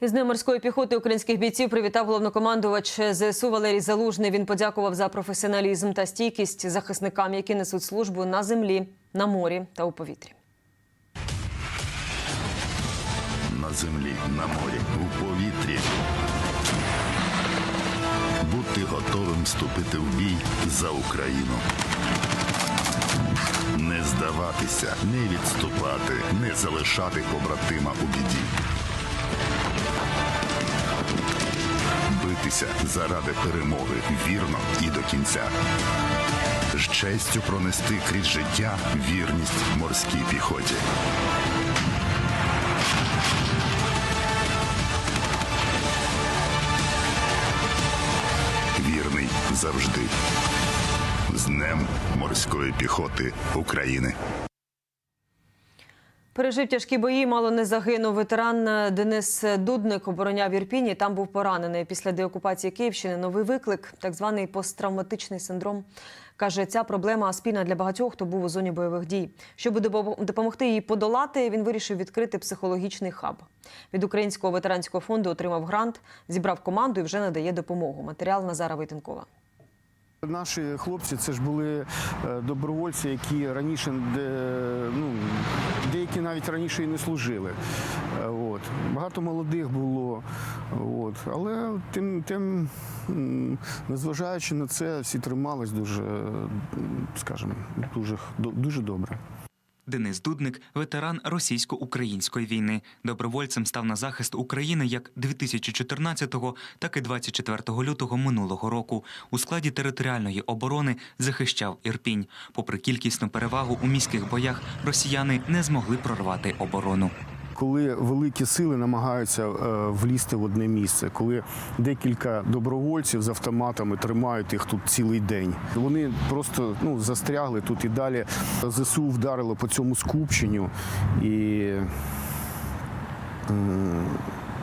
Із Днем морської піхоти українських бійців привітав головнокомандувач ЗСУ Валерій Залужний. Він подякував за професіоналізм та стійкість захисникам, які несуть службу на землі, на морі та у повітрі. на землі, на морі, у повітрі. Бути готовим вступити в бій за Україну. Не здаватися, не відступати, не залишати побратима у біді. Битися заради перемоги вірно і до кінця. З честю пронести крізь життя вірність морській піхоті. Вірний завжди. З Днем морської піхоти України. Пережив тяжкі бої, мало не загинув. Ветеран е, Денис Дудник обороняв Ірпіні. Там був поранений після деокупації Київщини. Новий виклик, так званий посттравматичний синдром. Каже, ця проблема спільна для багатьох, хто був у зоні бойових дій. Щоб допомогти їй подолати, він вирішив відкрити психологічний хаб. Від українського ветеранського фонду отримав грант, зібрав команду і вже надає допомогу. Матеріал Назара Войтенкова. Наші хлопці це ж були е, добровольці, які раніше ну, деякі навіть раніше і не служили. Е, От. Багато молодих було. От. Але тим, тим, незважаючи на це, всі тримались дуже, скажімо, дуже, дуже добре. Денис Дудник, ветеран російсько-української війни, добровольцем став на захист України як 2014-го, так і 24 лютого минулого року. У складі територіальної оборони захищав Ірпінь. Попри кількісну перевагу у міських боях, росіяни не змогли прорвати оборону. Коли великі сили намагаються е, влізти в одне місце, коли декілька добровольців з автоматами тримають їх тут цілий день, вони просто ну, застрягли тут і далі. ЗСУ вдарило по цьому скупченню і.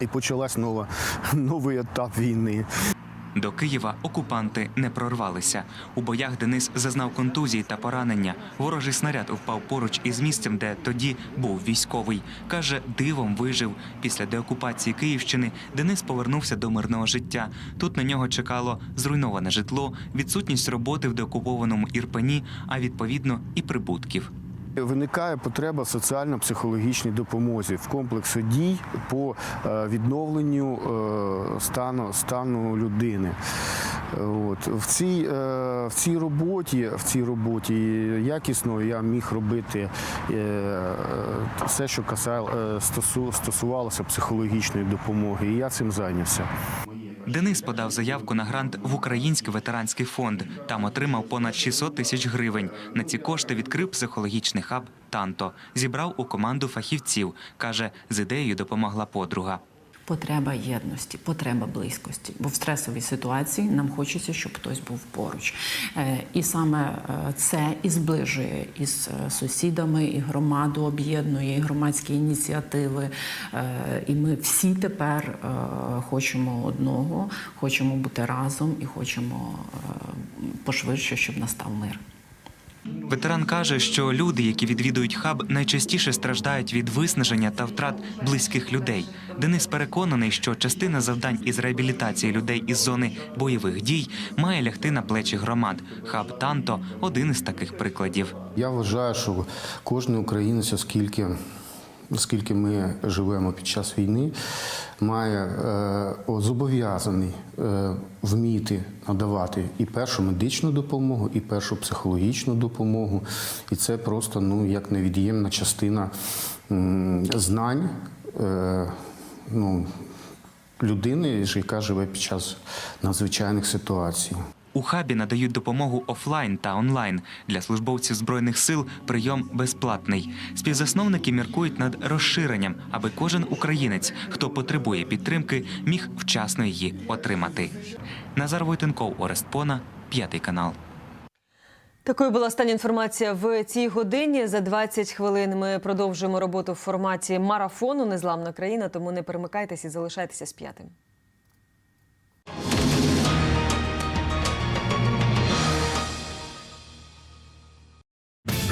І почалась нова, новий етап війни. До Києва окупанти не прорвалися. У боях Денис зазнав контузії та поранення. Ворожий снаряд впав поруч із місцем, де тоді був військовий. Каже, дивом вижив. Після деокупації Київщини Денис повернувся до мирного життя. Тут на нього чекало зруйноване житло, відсутність роботи в деокупованому Ірпені, а відповідно і прибутків. Виникає потреба соціально-психологічній допомозі в комплексі дій по е, відновленню е, стану, стану людини. От. В, цій, е, в цій роботі, в цій роботі якісно я міг робити все, що стосувалося психологічної допомоги. І я цим зайнявся. Денис подав заявку на грант в Український ветеранський фонд. Там отримав понад 600 тисяч гривень. На ці кошти відкрив психологічний хаб Танто. Зібрав у команду фахівців. Каже, з ідеєю допомогла подруга. Потреба єдності, потреба близькості. Бо в стресовій ситуації нам хочеться, щоб хтось був поруч. Е, І саме е, це і зближує із е, сусідами, і громаду об'єднує, і громадські ініціативи. І ми всі тепер хочемо одного, хочемо бути разом і хочемо пошвидше, щоб настав мир. Ветеран каже, що люди, які відвідують хаб, найчастіше страждають від виснаження та втрат близьких людей. Денис переконаний, що частина завдань із реабілітації людей із зони бойових дій має лягти на плечі громад. Хаб Танто один із таких прикладів. Я вважаю, що кожен українець, оскільки, оскільки ми живемо під час війни, має е, зобов'язаний е, вміти надавати і першу медичну допомогу, і першу психологічну допомогу. І це просто ну, як невід'ємна частина м, знань. Е, ну, людини, яка живе під час надзвичайних ситуацій. У хабі надають допомогу офлайн та онлайн. Для службовців збройних сил прийом безплатний. Співзасновники міркують над розширенням, аби кожен українець, хто потребує підтримки, міг вчасно її отримати. Назар Войтенков, Орест Пона, п'ятий канал. Такою була остання інформація в цій годині. За 20 хвилин ми продовжуємо роботу в форматі марафону Незламна країна. Тому не перемикайтесь і залишайтеся з п'ятим.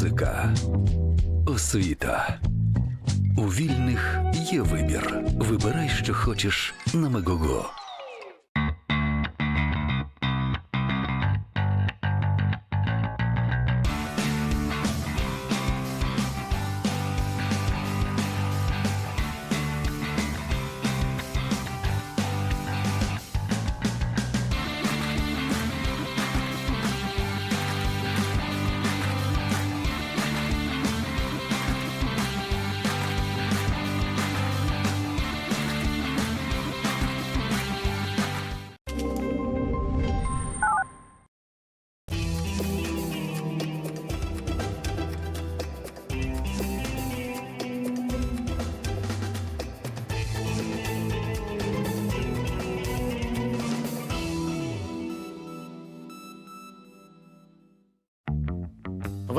Музика, освіта. У вільних є вибір. Вибирай, що хочеш на Мегого.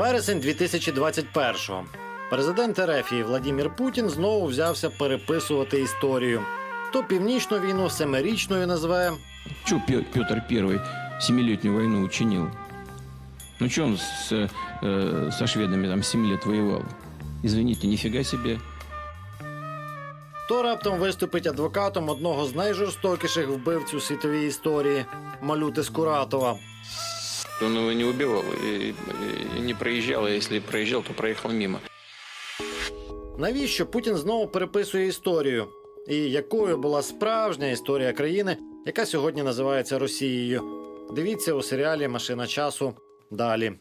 Вересень 2021-го. Президент Ерефії Владімір Путін знову взявся переписувати історію. То північну війну семирічною назве, Чё Пе- Петр Первый семилетнюю войну учинил? Ну что он с, э, со шведами там 7 лет воевал? Извините, нифига себе. то раптом виступить адвокатом одного з найжорстокіших вбивців у світовій історії Малюти Скуратова. Он его не убивал и, и не проезжал, а если проезжал, то проехал мимо. Навіщо Путін знову переписує історію? І якою була справжня історія країни, яка сьогодні називається Росією? Дивіться у серіалі Машина часу далі.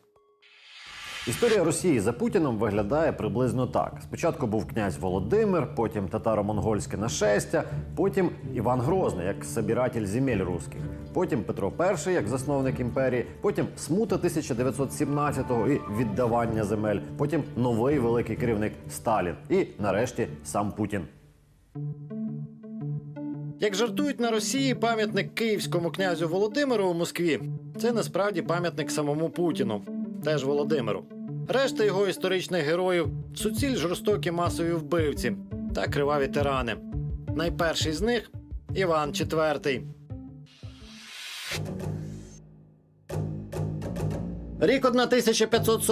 Історія Росії за Путіном виглядає приблизно так: спочатку був князь Володимир, потім татаро-монгольське нашестя, потім Іван Грозний як собиратель земель руських, потім Петро І як засновник імперії, потім смута 1917-го і віддавання земель, потім новий великий керівник Сталін, і нарешті сам Путін. Як жартують на Росії, пам'ятник київському князю Володимиру у Москві це насправді пам'ятник самому Путіну, теж Володимиру. Решта його історичних героїв суціль жорстокі масові вбивці та криваві тирани. Найперший з них Іван IV. Рік 1540